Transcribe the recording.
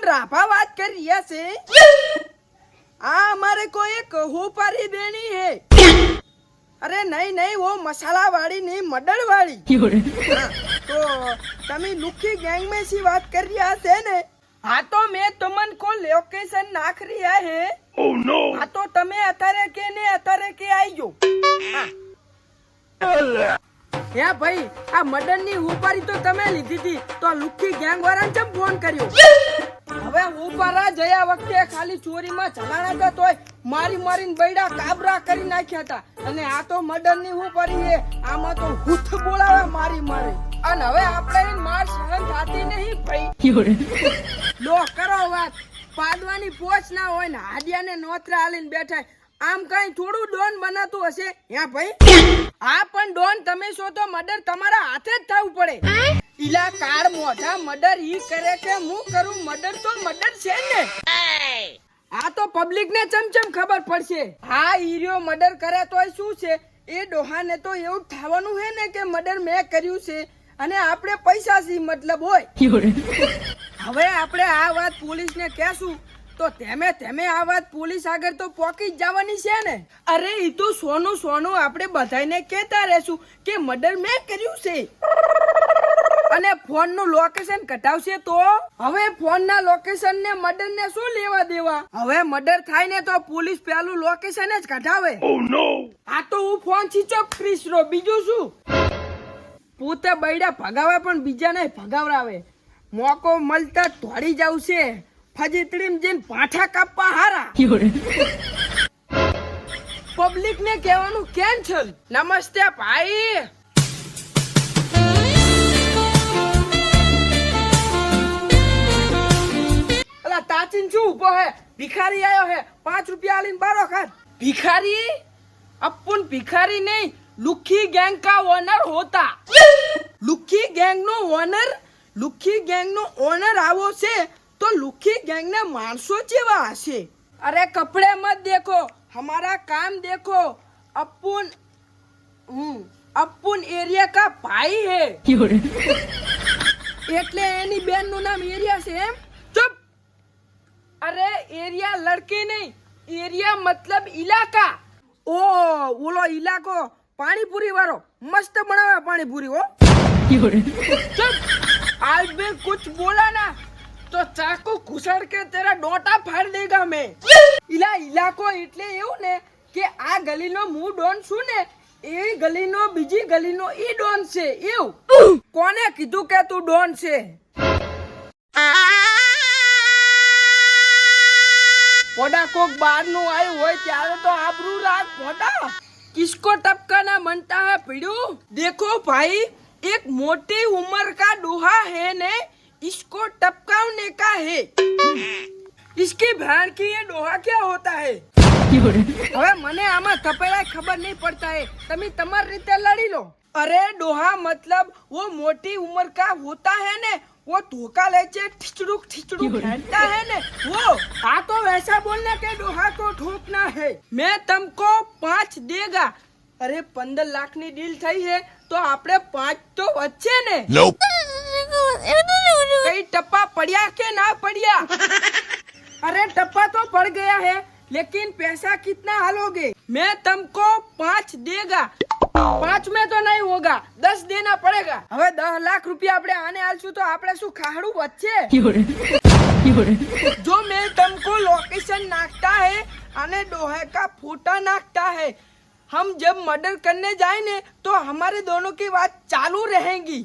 પણ રાભા વાત કરી રહ્યા છે? આ અમારે કોઈ એક હુપારી બેણી હે. અરે નહીં નહીં વો મસાલા વાળી નહીં મડળ વાળી તો તમે લુખી ગેંગ મે સી વાત કરી રહ્યા છે ને? હા તો મેં તમને કો લોકેશન નાખ રહ્યા હે. ઓ નો હા તો તમે અત્યારે કે ને અત્યારે કે આઈ ગયો. હે. ભાઈ આ મડનની ઉપારી તો તમે લીધી હતી. તો લુખી ગેંગ વાળાને ચમ ફોન કર્યો? હવે ઉપારા જયા વખતે ખાલી ચોરીમાં ચલાણા હતા તોય મારી મારીને બૈડા કાબરા કરી નાખ્યા હતા. અને આ તો મર્ડરની ઉપારી છે. આમાં તો હુથ બોલાવે મારી મારી. અને હવે આપણે માર સહન થતી નહીં ભાઈ. લો કરો વાત. પાડવાની પોચ ના હોય ને હાડિયાને નોતરા હાલીને બેઠા. આમ કઈ થોડું ડોન બનાતું હશે? હે ભાઈ? હા પણ ડોન તમે છો તો મર્ડર તમારા હાથે જ થવું પડે. ઇલા કાર મોઢા મર્ડર ઈ કરે કે હું કરું? મર્ડર તો મર્ડર છે ને. આ તો પબ્લિક ને ચમચમ ખબર પડશે. હા ઈર્યો મર્ડર કરે તોય શું છે? એ ડોહાને તો એવું થવાનું હે ને કે મર્ડર મેં કર્યું છે અને આપણે પૈસા સી મતલબ હોય? હવે આપણે આ વાત પોલીસને કહેશું. તો તેમે તેમે આ વાત પોલીસ આગળ તો પોકી જ જવાની છે ને? અરે એ તો સોનું સોનું આપણે બધાને કહેતા રહેશું કે મર્ડર મેં કર્યું છે. અને ફોનનું લોકેશન કઢાવશે તો? હવે ફોન ના લોકેશન ને મર્ડર ને શું લેવા દેવા? હવે મર્ડર થાય ને તો પોલીસ પેલું લોકેશન જ કઢાવે. Oh આ તો હું ફોન સ્વિચ ઓફ કરીશ રો બીજું શું? પોતે બૈડા ભગાવે પણ બીજાને ભગાવરાવે મોકો મળતા ધોડી જાવ છે ફજીતડીમ જઈને પાઠા કાપવા હારા. પબ્લિક ને કહેવાનું કેન્સલ નમસ્તે ભાઈ. અલા, તાચીન શું ઊભો હે? ભિખારી આયો હે? પાંચ રૂપિયા આલીને બારો ખાત. ભિખારી? અપુન ભિખારી નહીં, લુખી ગેંગ કા ઓનર હોતા. લુખી ગેંગ નો ઓનર, લુખી ગેંગ નો ઓનર આવો છે તો લુખી ગેંગના માણસો જેવા હશે. અરે કપડે મત દેખો, હમારા કામ દેખો. અપુન હું અપુન એરિયા કા ભાઈ હે. એટલે એની બેનનું નામ એરિયા છે એમ? ચૂપ. અરે એરિયા લડકી નહીં, એરિયા મતલબ ઇલાકા ઓ, ઓલો ઇલાકો પાણીપુરી વાળો. મસ્ત બનાવે પાણીપુરી, હો. ચૂપ. આજ બે કુછ બોલા ના તો ચાકુ ઘુસાડ કે તેરા ડોટા ફાડ દેગા મે. ઇલા ઇલાકો એટલે એવું ને કે આ ગલીનો હું ડોન છું ને, એ ગલીનો બીજી ગલીનો ઈ ડોન છે, એવું. કોને કીધું કે તું ડોન છે? પોડા કોક બહારનું આવ્યું હોય ત્યારે તો આબરૂ રાખ, પોડા. કિસકો ટપકાના મનતા હે પીડ્યું? દેખો ભાઈ, એક મોટી ઉંમર કા ડોહા હે ને इसको टपकाने का है इसकी बहन की ये डोहा क्या होता है હવે મને આમાં થપેડા ખબર નહીં પડતા હે તમે તમારી રીતે લડી લો અરે ડોહા मतलब वो मोटी उम्र का होता है ने वो धोखा लेके ठिचड़ुक ठिचड़ुक फेंकता है ने वो हाँ तो वैसा बोलना के डोहा को ठोकना है मैं तुमको પાંચ देगा અરે પંદર લાખ ની ડીલ થઈ છે તો આપણે પાંચ તો વચ્ચે ને Nope! कई टप्पा पड़िया के ना पड़िया अरे टप्पा तो पड़ गया है लेकिन पैसा कितना हालोगे मैं तुमको पाँच देगा પાંચ में तो नहीं होगा दस देना पड़ेगा હવે દસ લાખ રૂપિયા આપણે આને આલશું તો આપણે શું ખાડું વચ્ચે जो मैं तुमको लोकेशन नाखता है आने डोहे का फोटा नाखता है हम जब मर्डर करने जाए ने तो हमारे दोनों की बात चालू रहेगी